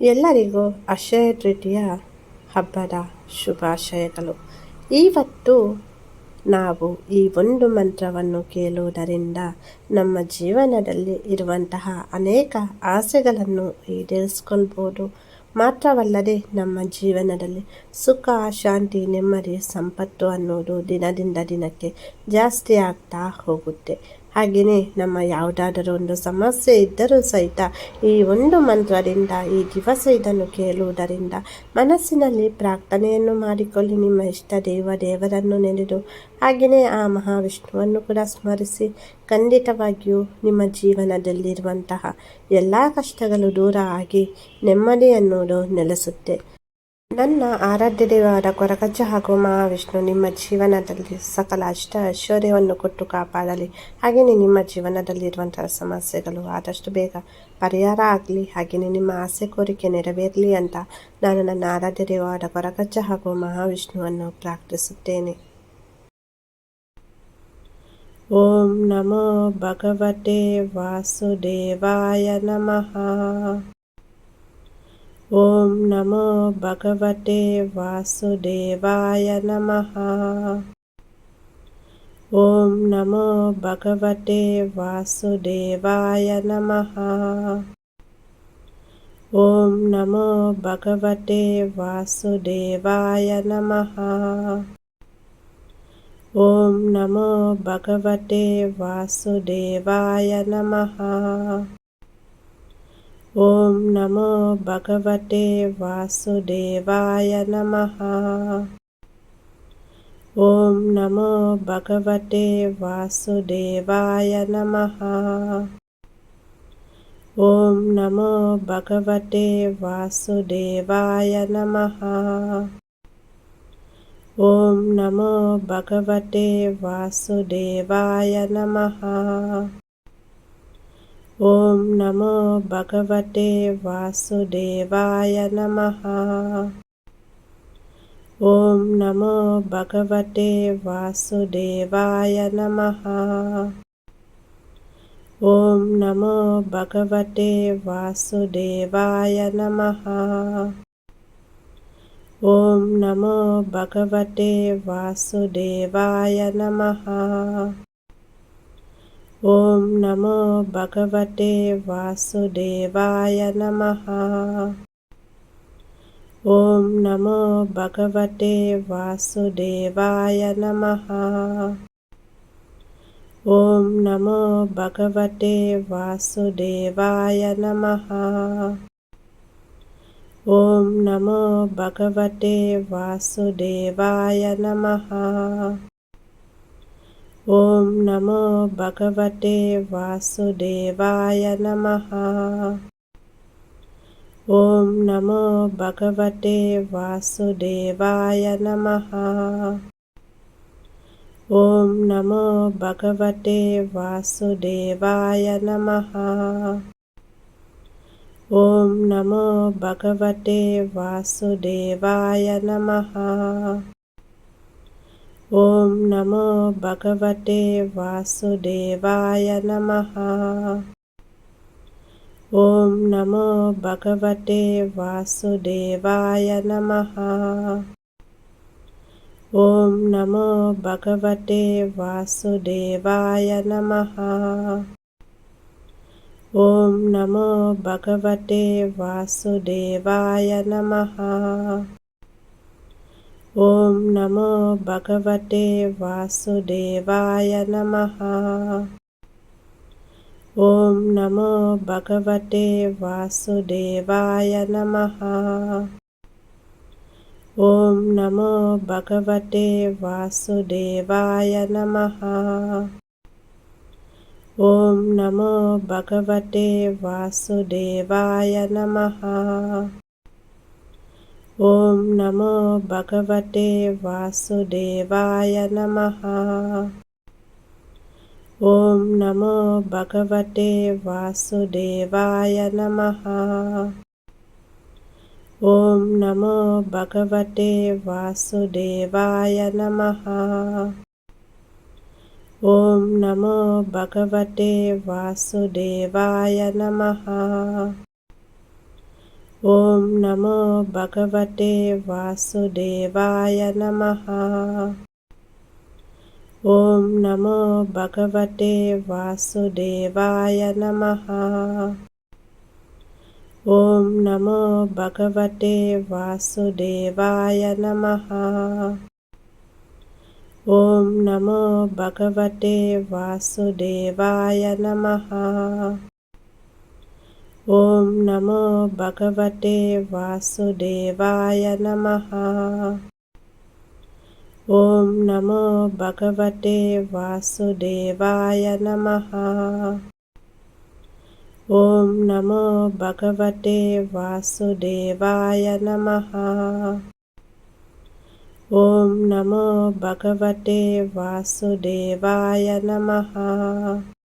ಎಲ್ಲರಿಗೂ ಅಕ್ಷಯ ತೃತೀಯ ಹಬ್ಬದ ಶುಭಾಶಯಗಳು. ಇವತ್ತು ನಾವು ಈ ಒಂದು ಮಂತ್ರವನ್ನು ಕೇಳುವುದರಿಂದ ನಮ್ಮ ಜೀವನದಲ್ಲಿ ಇರುವಂತಹ ಅನೇಕ ಆಸೆಗಳನ್ನು ಈಡೇರಿಸ್ಕೊಳ್ಬೋದು ಮಾತ್ರವಲ್ಲದೆ ನಮ್ಮ ಜೀವನದಲ್ಲಿ ಸುಖ, ಶಾಂತಿ, ನೆಮ್ಮದಿ, ಸಂಪತ್ತು ಅನ್ನೋದು ದಿನದಿಂದ ದಿನಕ್ಕೆ ಜಾಸ್ತಿ ಆಗ್ತಾ ಹೋಗುತ್ತೆ. ಹಾಗೆಯೇ ನಮ್ಮ ಯಾವುದಾದರೂ ಒಂದು ಸಮಸ್ಯೆ ಇದ್ದರೂ ಸಹಿತ ಈ ಒಂದು ಮಂತ್ರದಿಂದ, ಈ ದಿವಸ ಇದನ್ನು ಕೇಳುವುದರಿಂದ ಮನಸ್ಸಿನಲ್ಲಿ ಪ್ರಾರ್ಥನೆಯನ್ನು ಮಾಡಿಕೊಳ್ಳಿ. ನಿಮ್ಮ ಇಷ್ಟ ದೇವ ದೇವರನ್ನು ನೆನೆದು ಹಾಗೆಯೇ ಆ ಮಹಾವಿಷ್ಣುವನ್ನು ಕೂಡ ಸ್ಮರಿಸಿ, ಖಂಡಿತವಾಗಿಯೂ ನಿಮ್ಮ ಜೀವನದಲ್ಲಿರುವಂತಹ ಎಲ್ಲ ಕಷ್ಟಗಳು ದೂರ ಆಗಿ ನೆಮ್ಮದಿ ಅನ್ನೋದು ನೆಲೆಸುತ್ತೆ. ನನ್ನ ಆರಾಧ್ಯ ದೇವರ ಕೊರಗಜ್ಜ ಹಾಗೂ ಮಹಾವಿಷ್ಣು ನಿಮ್ಮ ಜೀವನದಲ್ಲಿ ಸಕಲ ಅಷ್ಟ ಐಶ್ವರ್ಯವನ್ನು ಕೊಟ್ಟು ಕಾಪಾಡಲಿ. ಹಾಗೆಯೇ ನಿಮ್ಮ ಜೀವನದಲ್ಲಿರುವಂತಹ ಸಮಸ್ಯೆಗಳು ಆದಷ್ಟು ಬೇಗ ಪರಿಹಾರ ಆಗಲಿ. ಹಾಗೆಯೇ ನಿಮ್ಮ ಆಸೆ ಕೋರಿಕೆ ನೆರವೇರಲಿ ಅಂತ ನಾನು ನನ್ನ ಆರಾಧ್ಯ ದೇವರ ಕೊರಗಜ್ಜ ಹಾಗೂ ಮಹಾವಿಷ್ಣುವನ್ನು ಪ್ರಾರ್ಥಿಸುತ್ತೇನೆ. ಓಂ ನಮೋ ಭಗವತೆ ವಾಸುದೇವಾಯ ನಮಃ. ఓం నమో భగవతే వాసుదేవాయ నమ. ఓం నమో భగవతే వాసుదేవాయ నమ. ఓం నమో భగవతే వాసుదేవాయ నమ. ఓం నమో భగవతే వాసుదేవాయ నమ. ఓం నమో భగవతే వాసుదేవాయ నమ. ఓం నమో భగవతే వాసుదేవాయ నమ. ఓం నమో భగవతే వాసుదేవాయ నమ. ఓం నమో భగవతే వాసుదేవాయ నమ. ఓం నమో భగవతే వాసుదేవాయ నమ. ఓం నమో భగవతే వాసుదేవాయ నమ. ఓం నమో భగవతే వాసుదేవాయ నమ. ఓం నమో భగవతే వాసుదేవాయ నమ. ఓం నమో భగవతే వాసుదేవాయ నమ. ఓం నమో భగవతే వాసుదేవాయ నమ. ఓం నమో భగవతే వాసుదేవాయ నమ. ఓం నమో భగవతే వాసుదేవాయ నమ. ఓం నమో భగవతే వాసుదేవాయ నమ. ఓం నమో భగవతే వాసుదేవాయ నమ. ఓం నమో భగవతే వాసుదేవాయ నమ. ఓం నమో భగవతే వాసుదేవాయ నమ. ఓం నమో భగవతే వాసుదేవాయ నమ. ఓం నమో భగవతే వాసుదేవాయ నమ. ఓం నమో భగవతే వాసుదేవాయ నమ. ఓం నమో భగవతే వాసుదేవాయ నమ. ఓం నమో భగవతే వాసుదేవాయ నమ. ఓం నమో భగవతే వాసుదేవాయ నమ. ఓం నమో భగవతే వాసుదేవాయ నమ. ఓం నమో భగవతే వాసుదేవాయ నమ. ఓం నమో భగవతే వాసుదేవాయ నమ. ఓం నమో భగవతే వాసుదేవాయ నమ. ఓం నమో భగవతే వాసుదేవాయ నమ. ఓం నమో భగవతే వాసుదేవాయ నమ. ఓం నమో భగవతే వాసుదేవాయ నమ. ఓం నమో భగవతే వాసుదేవాయ నమ. ఓం నమో భగవతే వాసుదేవాయ నమ. ఓం నమో భగవతే వాసుదేవాయ నమ. ఓం నమో భగవతే వాసుదేవాయ నమ. ఓం నమో భగవతే వాసుదేవాయ నమ. ఓం నమో భగవతే వాసుదేవాయ నమ. ఓం నమో భగవతే వాసుదేవాయ నమ.